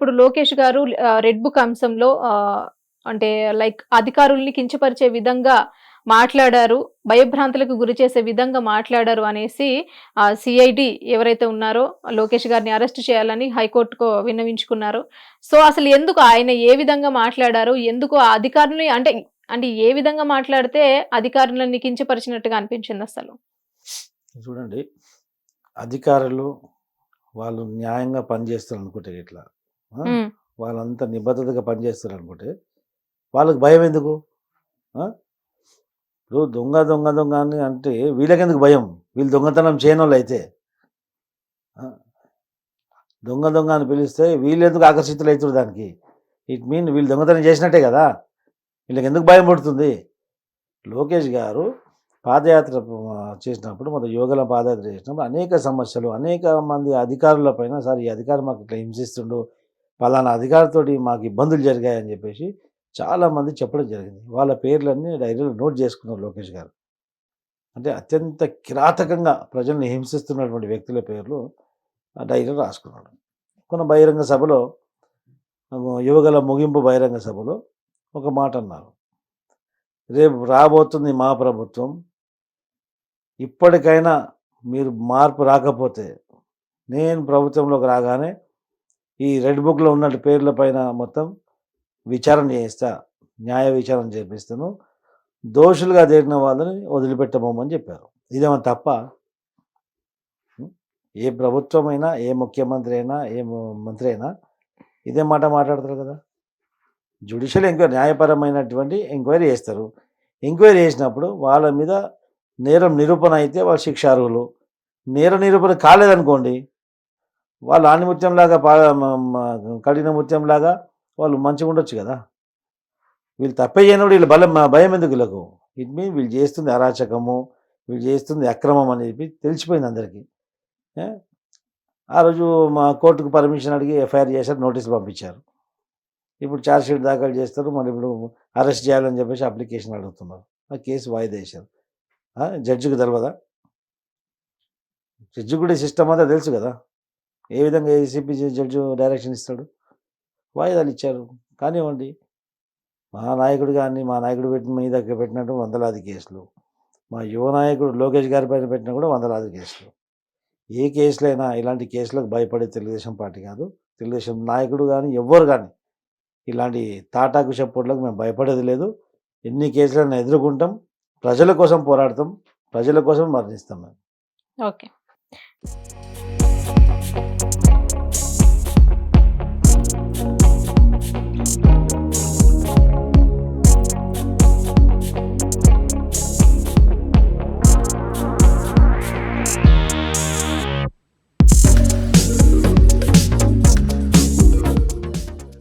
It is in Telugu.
ఇప్పుడు లోకేష్ గారు రెడ్ బుక్ అంశంలో అంటే లైక్ అధికారుల్ని కించపరిచే విధంగా మాట్లాడారు భయభ్రాంతులకు గురి చేసే విధంగా మాట్లాడారు అనేసి సిఐడి ఎవరైతే ఉన్నారో లోకేష్ గారిని అరెస్ట్ చేయాలని హైకోర్టుకు విన్నవించుకున్నారు. సో అసలు ఎందుకు ఆయన ఏ విధంగా మాట్లాడారు ఎందుకు ఆ అధికారుల్ని అంటే అంటే ఏ విధంగా మాట్లాడితే అధికారులను కించపరిచినట్టుగా అనిపించింది అసలు? చూడండి అధికారులు వాళ్ళు న్యాయంగా పనిచేస్తారు అనుకుంటే ఇట్లా. వాళ్ళంతా నిబద్ధతగా పనిచేస్తారు అనుకుంటే వాళ్ళకి భయం ఎందుకు? ఇప్పుడు దొంగ దొంగ దొంగ అని అంటే వీళ్ళకెందుకు భయం? వీళ్ళు దొంగతనం చేయని వాళ్ళు అయితే? దొంగ దొంగ అని పిలిస్తే వీళ్ళు ఎందుకు ఆకర్షితులు అవుతారు దానికి? ఇట్ మీన్ వీళ్ళు దొంగతనం చేసినట్టే కదా? వీళ్ళకి ఎందుకు భయం పడుతుంది? లోకేష్ గారు పాదయాత్ర చేసినప్పుడు మొదటి యోగల పాదయాత్ర చేసినప్పుడు అనేక సమస్యలు అనేక మంది అధికారుల పైన సార్ ఈ అధికారి మాకు ఇట్లా హింసిస్తుండు పలానా అధికారితోటి మాకు ఇబ్బందులు జరిగాయని చెప్పేసి చాలామంది చెప్పడం జరిగింది. వాళ్ళ పేర్లన్నీ డైరీలో నోట్ చేసుకున్నారు లోకేష్ గారు. అంటే అత్యంత కిరాతకంగా ప్రజల్ని హింసిస్తున్నటువంటి వ్యక్తుల పేర్లు ఆ డైరీలో రాసుకున్నాడు. కొన్ని బహిరంగ సభలో యువగల ముగింపు బహిరంగ సభలో ఒక మాట అన్నారు. రేపు రాబోతుంది మా ప్రభుత్వం. ఇప్పటికైనా మీరు మార్పు రాకపోతే నేను ప్రభుత్వంలోకి రాగానే ఈ రెడ్ బుక్లో ఉన్న పేర్ల పైన మొత్తం విచారణ చేయిస్తా న్యాయ విచారణ చేపిస్తాను. దోషులుగా తేలిన వాళ్ళని వదిలిపెట్టబోమని చెప్పారు. ఇదేమో తప్ప? ఏ ప్రభుత్వమైనా ఏ ముఖ్యమంత్రి అయినా ఏ మంత్రి అయినా ఇదే మాట మాట్లాడతారు కదా? జ్యుడిషియల్ ఎంక్వైరీ న్యాయపరమైనటువంటి ఎంక్వైరీ చేస్తారు. ఎంక్వైరీ చేసినప్పుడు వాళ్ళ మీద నేరం నిరూపణ అయితే వాళ్ళు శిక్షార్హులు నేర నిరూపణ కాలేదనుకోండి వాళ్ళు ఆణిముత్యంలాగా పా కఠిన ముత్యంలాగా వాళ్ళు మంచిగా ఉండొచ్చు కదా. వీళ్ళు తప్పే చేయనప్పుడు వీళ్ళు బలం భయం ఎందుకు వీళ్ళకు? ఇట్ మీన్ వీళ్ళు చేస్తుంది అరాచకము వీళ్ళు చేస్తుంది అక్రమం అని చెప్పి తెలిసిపోయింది అందరికీ. ఆ రోజు మా కోర్టుకు పర్మిషన్ అడిగి ఎఫ్ఐఆర్ చేశారు నోటీసులు పంపించారు. ఇప్పుడు ఛార్జ్షీట్ దాఖలు చేస్తారు మరి ఇప్పుడు అరెస్ట్ చేయాలని చెప్పేసి అప్లికేషన్ అడుగుతున్నారు. ఆ కేసు వాయిదా వేశారు. జడ్జికి తెలియదా జడ్జి కూడా సిస్టమ్ అంతా తెలుసు కదా. ఏ విధంగా ఏసీపీ జడ్జి డైరెక్షన్ ఇస్తాడు? వాయిదాలు ఇచ్చారు. కానివ్వండి మా నాయకుడు కానీ మా నాయకుడు పెట్టిన మీద పెట్టినట్టు వందలాది కేసులు. మా యువ నాయకుడు లోకేష్ గారి పైన పెట్టినా కూడా వందలాది కేసులు. ఏ కేసులైనా ఇలాంటి కేసులకు భయపడే తెలుగుదేశం పార్టీ కాదు. తెలుగుదేశం నాయకుడు కానీ ఎవ్వరు కానీ ఇలాంటి తాటాకు చప్పుడులకు మేము భయపడేది లేదు. ఎన్ని కేసులైనా ఎదుర్కొంటాం ప్రజల కోసం పోరాడతాం ప్రజల కోసం మరణిస్తాం మేము. ఓకే. Yeah.